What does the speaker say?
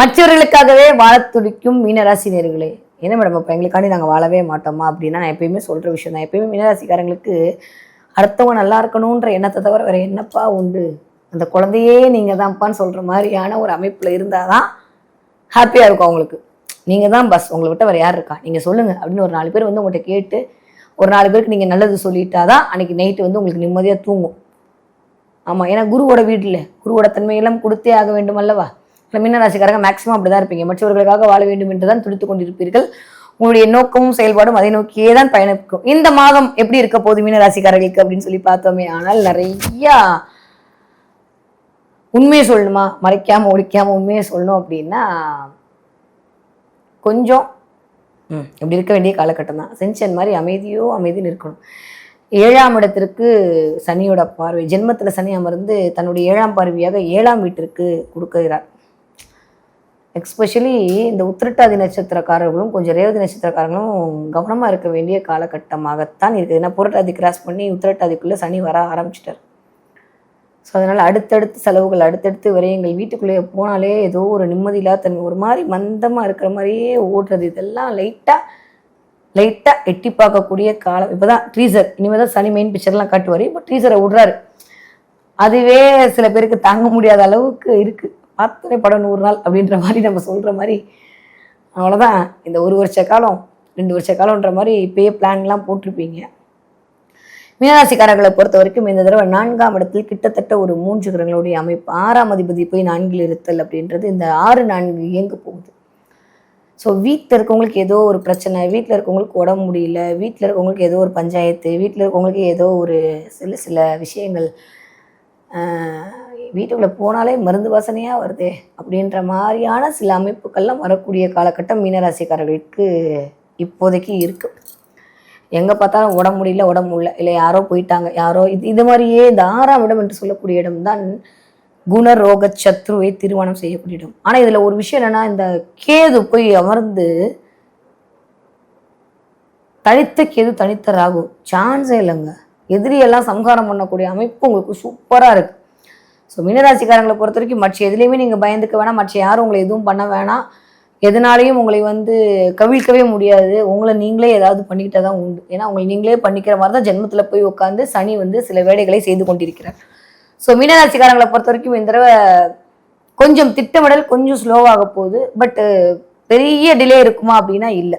மற்றவர்களுக்காகவே வாழத் துடிக்கும் மீனராசினியர்களே. என்ன மேடம் இப்போ எங்களுக்காண்டி நாங்கள் வாழவே மாட்டோமா அப்படின்னா நான் எப்பயுமே சொல்கிற விஷயம் தான். எப்பயுமே மீனராசிக்காரங்களுக்கு அடுத்தவங்க நல்லா இருக்கணுன்ற எண்ணத்தை தவிர வேறு என்னப்பா உண்டு? அந்த குழந்தையே நீங்கள் தான்ப்பான்னு சொல்கிற மாதிரியான ஒரு அமைப்பில் இருந்தால் தான் ஹாப்பியாக இருக்கும் அவங்களுக்கு. நீங்கள் தான் பஸ் உங்களை விட்ட வேறு யார் இருக்கா? நீங்கள் சொல்லுங்கள் அப்படின்னு ஒரு நாலு பேர் வந்து உங்கள்கிட்ட கேட்டு ஒரு நாலு பேருக்கு நீங்கள் நல்லது சொல்லிட்டா தான் அன்றைக்கி நைட்டு வந்து உங்களுக்கு நிம்மதியாக தூங்கும். ஆமாம் ஏன்னா குருவோட வீட்டில் குருவோட தன்மையெல்லாம் கொடுத்தே ஆக வேண்டும் அல்லவா இல்லை மீனராசிக்காரங்க மேக்ஸிமம் அப்படி தான் இருப்பீங்க. மற்றவர்களுக்காக வாழ வேண்டும் என்று தான் துடித்துக் கொண்டிருப்பீர்கள். உங்களுடைய நோக்கமும் செயல்பாடும் அதை நோக்கியே தான் பயணிக்கும். இந்த மாதம் எப்படி இருக்க போகுது மீனராசிக்காரர்களுக்கு அப்படின்னு சொல்லி பார்த்தோமே ஆனால் நிறையா உண்மையை சொல்லணுமா? மறைக்காம ஒழிக்காம உண்மையை சொல்லணும் அப்படின்னா கொஞ்சம் ம், இப்படி இருக்க வேண்டிய காலகட்டம் தான். செஞ்சன் மாதிரி அமைதியோ அமைதின்னு இருக்கணும். ஏழாம் இடத்திற்கு சனியோட பார்வை ஜென்மத்தில் சனி அமர்ந்து தன்னுடைய ஏழாம் பார்வையாக ஏழாம் வீட்டிற்கு கொடுக்கிறார். எக்ஸ்பெஷலி இந்த உத்திரட்டாதி நட்சத்திரக்காரர்களும் கொஞ்சம் ரேவதி நட்சத்திரக்காரங்களும் கவனமாக இருக்க வேண்டிய காலகட்டமாகத்தான் இருக்குது. ஏன்னா புரட்டாதி கிராஸ் பண்ணி உத்திரட்டாதிக்குள்ளே சனி வர ஆரம்பிச்சிட்டார். ஸோ அதனால் அடுத்தடுத்து செலவுகள் அடுத்தடுத்து விரயங்கள் வீட்டுக்குள்ளேயே போனாலே ஏதோ ஒரு நிம்மதியில்லா தன்மை ஒரு மாதிரி மந்தமாக இருக்கிற மாதிரியே ஓடுறது. இதெல்லாம் லைட்டாக லைட்டாக எட்டி பார்க்கக்கூடிய காலம். இப்போ தான் ட்ரீசர் இனிமேல் தான் சனி மெயின் பிக்சர்லாம் காட்டுவார். இப்போ ட்ரீசரை விடுறாரு. அதுவே சில பேருக்கு தாங்க முடியாத அளவுக்கு இருக்குது அத்தனை படம் நூறு நாள் அப்படின்ற மாதிரி நம்ம சொல்கிற மாதிரி அவ்வளோதான் இந்த ஒரு வருஷ காலம் ரெண்டு வருஷ காலம்ன்ற மாதிரி இப்பயே பிளான்லாம் போட்டிருப்பீங்க. மீனராசிக்காரர்களை பொறுத்த வரைக்கும் இந்த தடவை நான்காம் இடத்தில் கிட்டத்தட்ட ஒரு மூன்று கிரகங்களுடைய அமைப்பு. ஆறாம் அதிபதி போய் நான்கில் இருத்தல் அப்படின்றது இந்த ஆறு நான்கு இயங்க போகுது. ஸோ வீட்டில் இருக்கவங்களுக்கு ஏதோ ஒரு பிரச்சனை வீட்டில் இருக்கவங்களுக்கு உடம்பு முடியல வீட்டில் இருக்கவங்களுக்கு ஏதோ ஒரு பஞ்சாயத்து வீட்டில் இருக்கவங்களுக்கு ஏதோ ஒரு சில சில விஷயங்கள் வீட்டுக்குள்ளே போனாலே மருந்து வாசனையாக வருதே அப்படின்ற மாதிரியான சில அமைப்புகள்லாம் வரக்கூடிய காலகட்டம் மீனராசிக்காரர்களுக்கு இப்போதைக்கு இருக்குது எங்கே பார்த்தாலும் உடம்பு முடியல உடம்பு முடியல. இல்லை யாரோ போயிட்டாங்க. யாரோ இது இது மாதிரியே இந்த ஆறாம் இடம் என்று சொல்லக்கூடிய இடம்தான் குணரோக சத்ருவை திருமணம் செய்யக்கூடிய இடம். ஆனால் இதில் ஒரு விஷயம் என்னன்னா இந்த கேது போய் அமர்ந்து தனித்த கேது தனித்த ராகு. சான்ஸே இல்லைங்க. எதிரியெல்லாம் சம்ஹாரம் பண்ணக்கூடிய அமைப்பு உங்களுக்கு சூப்பராக இருக்கு. ஸோ மீனராசிக்காரங்களை பொறுத்த வரைக்கும் மற்ற எதுலேயுமே நீங்கள் பயந்துக்க வேணாம். மற்ற யாரும் உங்களை எதுவும் பண்ண வேணாம். எதனாலையும் உங்களை வந்து கவிழ்க்கவே முடியாது. உங்களை நீங்களே ஏதாவது பண்ணிக்கிட்டே தான் உண்டு. ஏன்னா உங்களை நீங்களே பண்ணிக்கிற மாதிரி தான் ஜென்மத்தில் போய் உட்காந்து சனி வந்து சில வேலைகளை செய்து கொண்டிருக்கிறார். ஸோ மீனராசிக்காரங்களை பொறுத்த வரைக்கும் இந்த தடவை கொஞ்சம் திட்டமிடல் கொஞ்சம் ஸ்லோவாக போகுது. பட்டு பெரிய டிலே இருக்குமா அப்படின்னா இல்லை.